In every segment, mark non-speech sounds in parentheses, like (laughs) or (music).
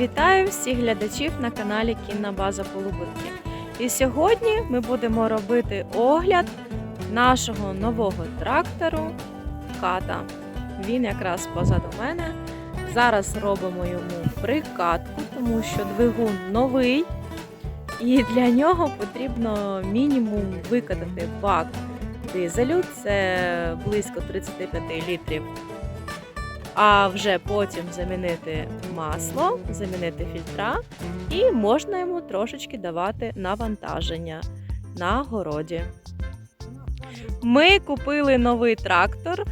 Вітаю всіх глядачів на каналі Кінна База Полуботки. І сьогодні ми будемо робити огляд нашого нового трактору Ката. Він якраз позаду мене. Зараз робимо йому прикатку, тому що двигун новий, і для нього потрібно мінімум викатати бак дизелю, це близько 35 літрів. А вже потім замінити масло, замінити фільтра, і можна йому трошечки давати навантаження на городі. Ми купили новий трактор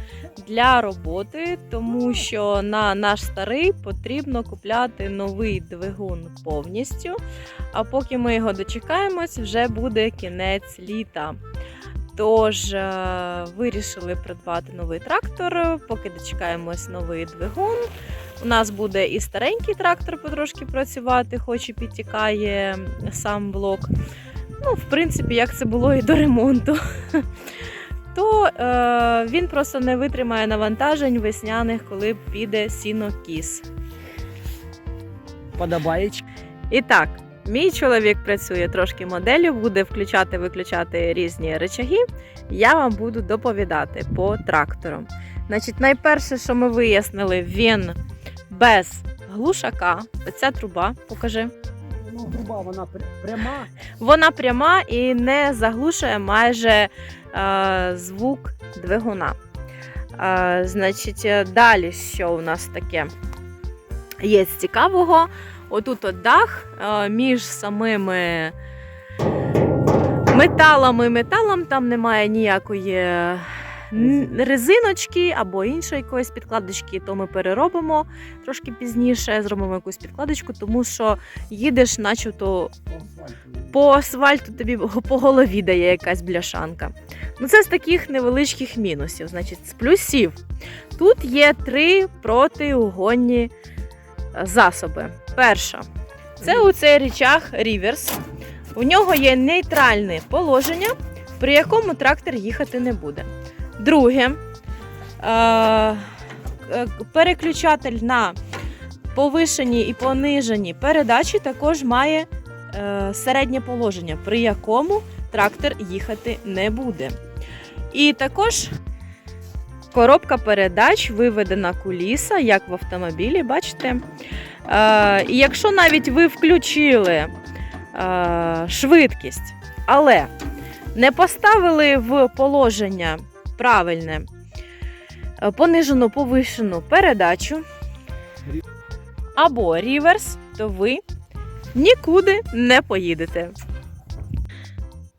для роботи, тому що на наш старий потрібно купляти новий двигун повністю. А поки ми його дочекаємось, вже буде кінець літа. Тож е, вирішили придбати новий трактор, поки дочекаємось новий двигун. У нас буде і старенький трактор потрошки працювати, хоч і підтікає сам блок. Ну, в принципі, як це було і до ремонту. (laughs) То е, він просто не витримає навантажень весняних, коли піде сінокіс. Подобаєчки. І так, мій чоловік працює трошки моделлю, буде включати-виключати різні речаги. Я вам буду доповідати по трактору. Значить, найперше, що ми вияснили, він без глушака. Оця труба, покажи. Ну, труба вона пряма. Вона пряма і не заглушує майже звук двигуна. Е, значить, е, далі що у нас таке є з цікавого? Отут от дах е, між самими металами і металом, там немає ніякої резиночки або іншої якоїсь підкладочки, то ми переробимо трошки пізніше, зробимо якусь підкладочку, тому що їдеш, начебто по асфальту тобі по голові дає якась бляшанка. Ну, це з таких невеличких мінусів. Значить, з плюсів. Тут є три протиугонні е, засоби. Перша це оцей річаг Ріверс. У нього є нейтральне положення, при якому трактор їхати не буде. Друге, е, е, переключатель на повишені і понижені передачі також має середнє положення, при якому трактор їхати не буде. І також коробка передач виведена куліса, як в автомобілі, бачите. Е, і якщо навіть ви включили е, швидкість, але не поставили в положення правильне е, понижену повишену передачу або ріверс, то ви нікуди не поїдете.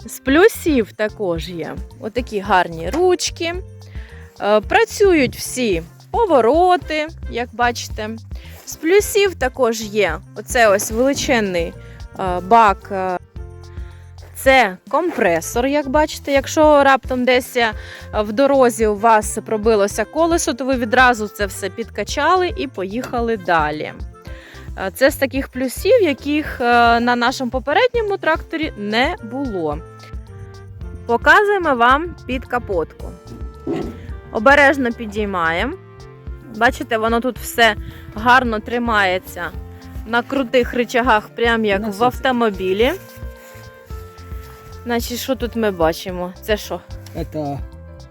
З плюсів також є отакі гарні ручки. Е, Працюють всі повороти, як бачите. З плюсів також є оце ось величезний е, бак. е, Це компресор, як бачите. Якщо раптом десь в дорозі у вас пробилося колесо, то ви відразу це все підкачали і поїхали далі. Е, Це з таких плюсів, яких е, на нашому попередньому тракторі не було. Показуємо вам під капотку. Обережно підіймаємо. Бачите, воно тут все гарно тримається на крутих рычагах, прям як в автомобілі. Значить, що тут ми бачимо? Це що? Это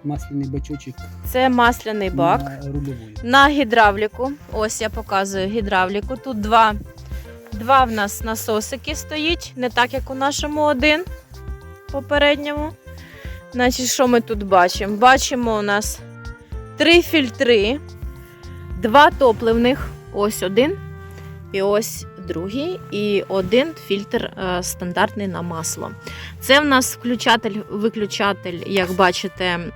масляний бачочок Це масляний бак. на. На гідравліку. Ось я показую гідравліку. Тут два, два в нас насосики стоїть, не так, як у нашому один попередньому. Значить, що ми тут бачимо? Бачимо у нас три фільтри, два топливних. Ось один і ось другий, і один фільтр е, стандартний на масло. Це в нас включатель-виключатель, як бачите, е,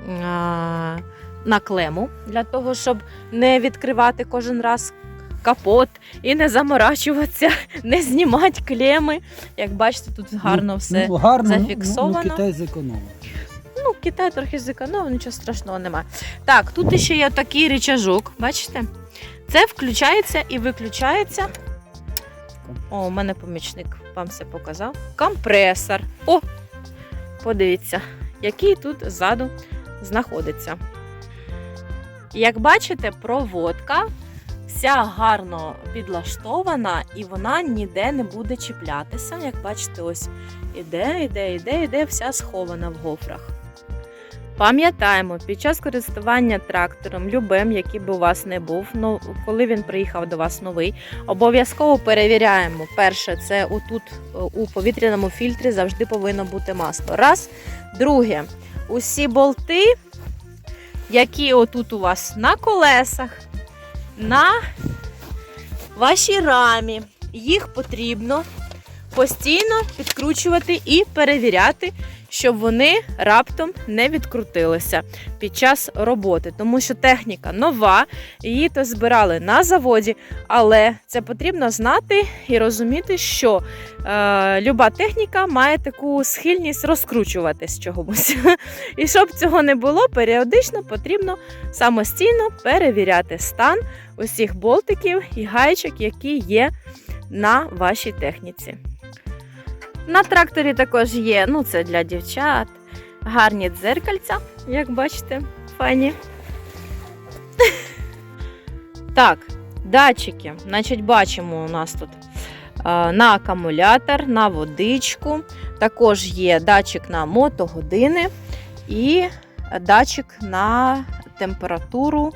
на клему для того, щоб не відкривати кожен раз капот і не заморачуватися, (laughs) не знімати клеми. Як бачите, тут гарно все. Ну, гарно, ну, зафіксовано. Ну, Китай зекономив. Ну, Китай трохи зекономив, нічого страшного немає. Так, тут ще є такий рычажок, бачите? Це включається і виключається. О, у мене помічник вам все показав. Компресор. О! Подивіться, який тут ззаду знаходиться. Як бачите, проводка вся гарно підлаштована і вона ніде не буде чіплятися. Як бачите, ось іде, іде, іде, іде, вся схована в гофрах. Пам'ятаємо, під час користування трактором, любим, який би у вас не був, ну, коли він приїхав до вас новий, обов'язково перевіряємо. Перше, це отут е, у повітряному фільтрі завжди повинно бути масло. Раз. Друге, усі болти, які отут у вас на колесах, на вашій рамі, їх потрібно постійно підкручувати і перевіряти, щоб вони раптом не відкрутилися під час роботи, тому що техніка нова, її то збирали на заводі, але це потрібно знати і розуміти, що е, люба техніка має таку схильність розкручуватись чогось. (laughs) І щоб цього не було, періодично потрібно самостійно перевіряти стан усіх болтиків і гаєчок, які є на вашій техніці. На тракторі також є, ну це для дівчат, гарні дзеркальця, як бачите, файні. (laughs) Так, датчики. Значить, бачимо у нас тут на акумулятор, на водичку. Також є датчик на мотогодини і датчик на температуру,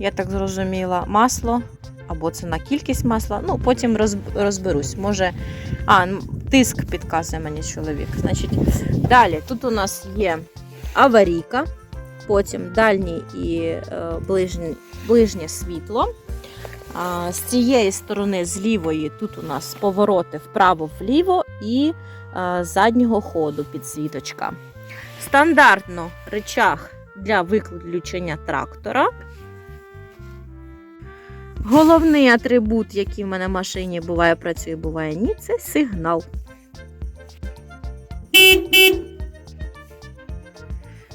я так зрозуміла, масло. Або це на кількість масла. Ну, потім розберусь. Може, а, тиск підказує мені чоловік. Значить, далі тут у нас є аварійка, потім дальній і е, ближнє, ближнє світло. А, з цієї сторони, з лівої, тут у нас повороти вправо-вліво і е, заднього ходу підсвіточка. Стандартно речах для виключення трактора. Головний атрибут, який в мене в машині буває працює, буває ні, це сигнал.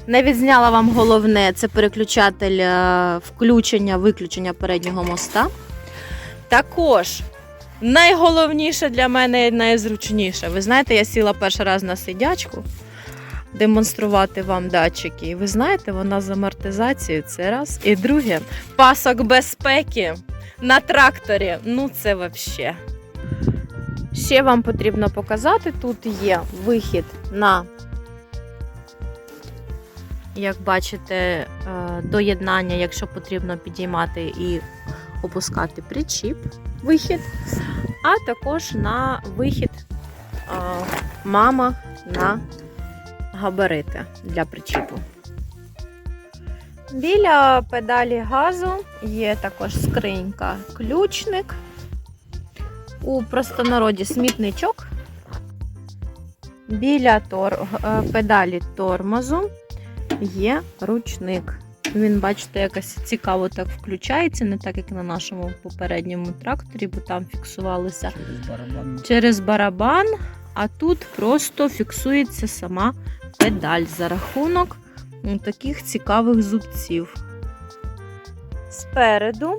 Не відзняла вам головне, це переключатель е, включення-виключення переднього моста. Також найголовніше для мене і найзручніше. Ви знаєте, я сіла перший раз на сидячку демонструвати вам датчики. І ви знаєте, вона з амортизацією це раз. І друге, пасок безпеки на тракторі. Ну, це взагалі. Ще вам потрібно показати: тут є вихід на, як бачите, е, доєднання, якщо потрібно підіймати і опускати причіп, вихід, а також на вихід е, мама на габарити для причіпу. Біля педалі газу є також скринька ключник. У простонароді смітничок. Біля тор... е, педалі тормозу є ручник. Він, бачите, якось цікаво так включається, не так, як на нашому попередньому тракторі, бо там фіксувалися Через барабан. через барабан, а тут просто фіксується сама педаль за рахунок таких цікавих зубців. Спереду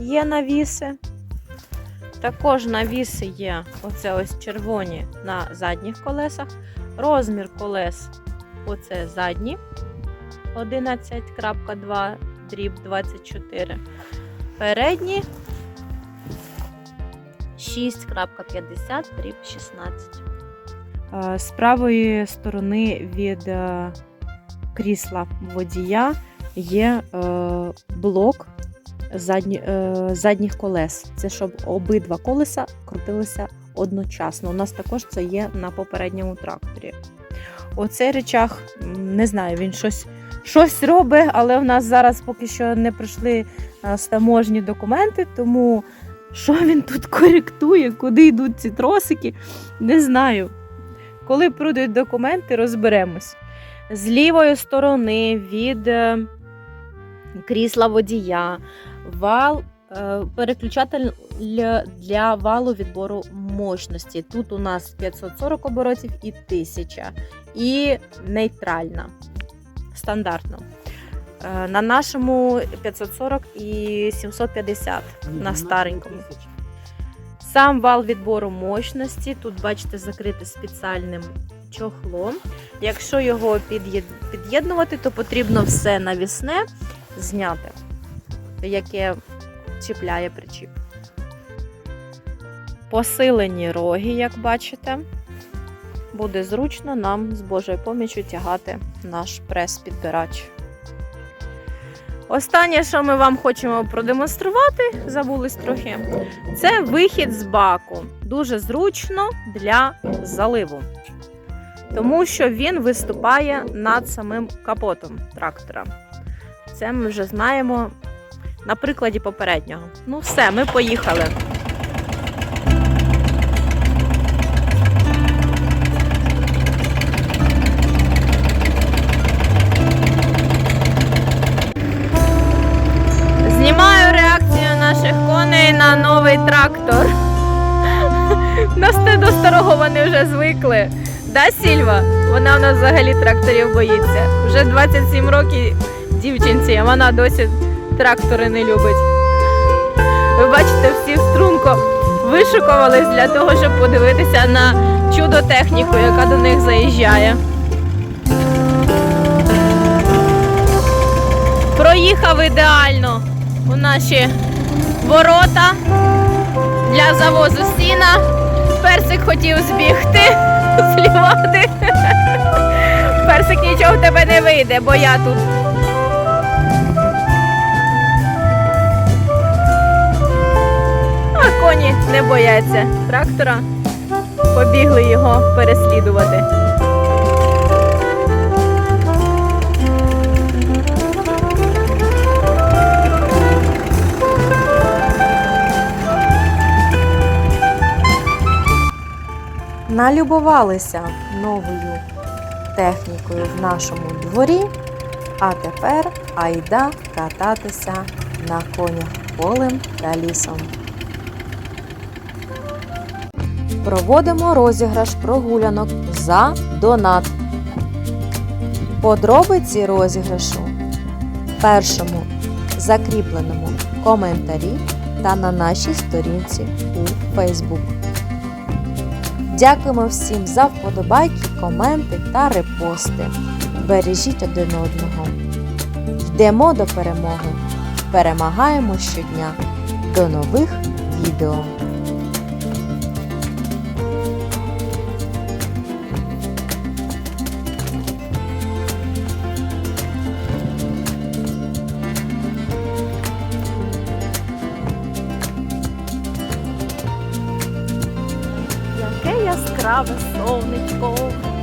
є навіси. Також навіси є оце ось червоні на задніх колесах. Розмір колес оце задні 11.2 дріб 24. Передні 6.50 дріб 16. Е, З правої сторони від е, крісла водія є е, блок е, задніх колес. Це щоб обидва колеса крутилися одночасно. У нас також це є на попередньому тракторі. Оцей речах, не знаю, він щось, щось робить, але в нас зараз поки що не пройшли е, таможні документи, тому що він тут коректує, куди йдуть ці тросики, не знаю. Коли прийдуть документи, розберемось. З лівої сторони від е, крісла водія, вал, е, переключатель для- валу відбору мощності. Тут у нас 540 оборотів і 1000. І нейтральна. Стандартно. Е, На нашому 540 і 750 на старенькому. Сам вал відбору мощності. Тут, бачите, закритий спеціальним чохлом. Якщо його під'єднувати, то потрібно все навісне зняти, яке чіпляє причіп. Посилені роги, як бачите, буде зручно нам з Божою поміччю тягати наш прес-підбирач. Останнє, що ми вам хочемо продемонструвати, забулись трохи, це вихід з баку. Дуже зручно для заливу. Тому що він виступає над самим капотом трактора. Це ми вже знаємо на прикладі попереднього. Ну, все, ми поїхали. На новий трактор. (laughs) Нас те до старого вони вже звикли. Да, Сільва? Вона у нас взагалі тракторів боїться. Вже 27 років дівчинці, а вона досі трактори не любить. Ви бачите, всі в струнко вишукувались для того, щоб подивитися на чудо техніку, яка до них заїжджає. Проїхав ідеально у наші ворота для завозу сіна. Персик хотів збігти з лівади. Персик нічого в тебе не вийде, бо я тут. А коні не бояться трактора. Побігли його переслідувати. Налюбувалися новою технікою в нашому дворі, а тепер айда кататися на конях полем та лісом. Проводимо розіграш прогулянок за донат. Подробиці розіграшу першому закріпленому коментарі та на нашій сторінці у Facebook. Дякуємо всім за вподобайки, коменти та репости. Бережіть один одного. Йдемо до перемоги. Перемагаємо щодня. До нових відео. brava, sou Nicole.